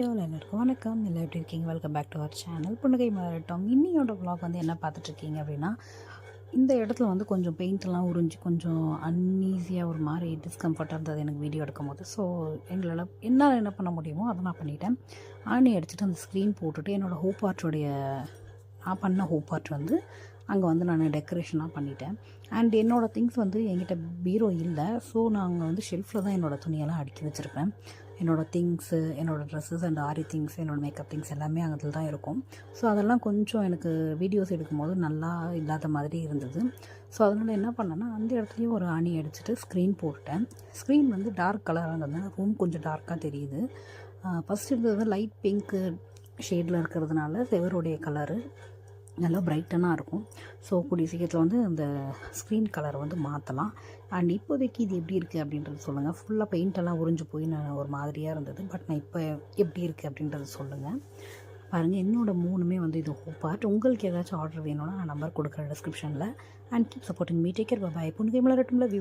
Hello எல்லாருக்கும் வணக்கம். எல்லாம் எப்படி இருக்கீங்க? Welcome back to our channel புன்னகை மலரட்டம். இன்னியோட ப்ளாக் வந்து என்ன பார்த்துட்ருக்கீங்க அப்படின்னா இந்த இடத்துல வந்து கொஞ்சம் பெயிண்ட்லாம் உறிஞ்சி கொஞ்சம் அன்ஈஸியாக ஒரு மாதிரி டிஸ்கம்ஃபர்ட்டாக இருந்தது எனக்கு வீடியோ எடுக்கும் போது ஸோ எங்களால் என்னால் என்ன பண்ண முடியுமோ அதை நான் பண்ணிட்டேன். ஆணி அடிச்சுட்டு அந்த ஸ்க்ரீன் போட்டுட்டு என்னோடய ஹோப் ஆர்ட்டோடைய நான் பண்ண ஹோப் ஆர்ட் வந்து அங்கே வந்து நான் டெக்கரேஷனாக பண்ணிட்டேன். அண்ட் என்னோடய திங்ஸ் வந்து என்கிட்ட பீரோ இல்லை. ஸோ நாங்கள் வந்து ஷெல்ஃபில் தான் என்னோடய துணியெல்லாம் அடுக்கி வச்சுருப்பேன். என்னோடய திங்ஸு என்னோடய ட்ரெஸ்ஸஸ் அண்ட் ஆரி திங்ஸ் என்னோடய மேக்கப் திங்ஸ் எல்லாமே அதில் தான் இருக்கும். ஸோ அதெல்லாம் கொஞ்சம் எனக்கு வீடியோஸ் எடுக்கும்போது நல்லா இல்லாத மாதிரி இருந்தது. ஸோ அதனால் என்ன பண்ணேன்னா அந்த இடத்துலையும் ஒரு அணி அடிச்சுட்டு ஸ்க்ரீன் போட்டுட்டேன். ஸ்க்ரீன் வந்து டார்க் கலராக இருந்ததுனால ரூம் கொஞ்சம் டார்க்காக தெரியுது. ஃபஸ்ட் இருந்தது லைட் பிங்க்கு ஷேடில் இருக்கிறதுனால செவருடைய கலரு நல்லா பிரைட்டனாக இருக்கும். ஸோ கூடிய சீக்கிரத்தில் வந்து அந்த ஸ்க்ரீன் கலரை வந்து மாற்றலாம் அண்ட் இப்போதைக்கு இது எப்படி இருக்குது அப்படின்றது சொல்லுங்கள் ஃபுல்லாக பெயிண்டெல்லாம் உறிஞ்சு போய் நான் ஒரு மாதிரியாக இருந்தது. பட் நான் இப்போ எப்படி இருக்குது அப்படின்றது சொல்லுங்கள் பாருங்கள் என்னோடய மூணுமே வந்து இது பார்ட் உங்களுக்கு ஏதாச்சும் ஆர்டர் வேணும்னா நான் நம்பர் கொடுக்குறேன் டிஸ்கிரிப்ஷனில் and keep supporting me take care bye புனிதை மலரட்டும்ல வியூ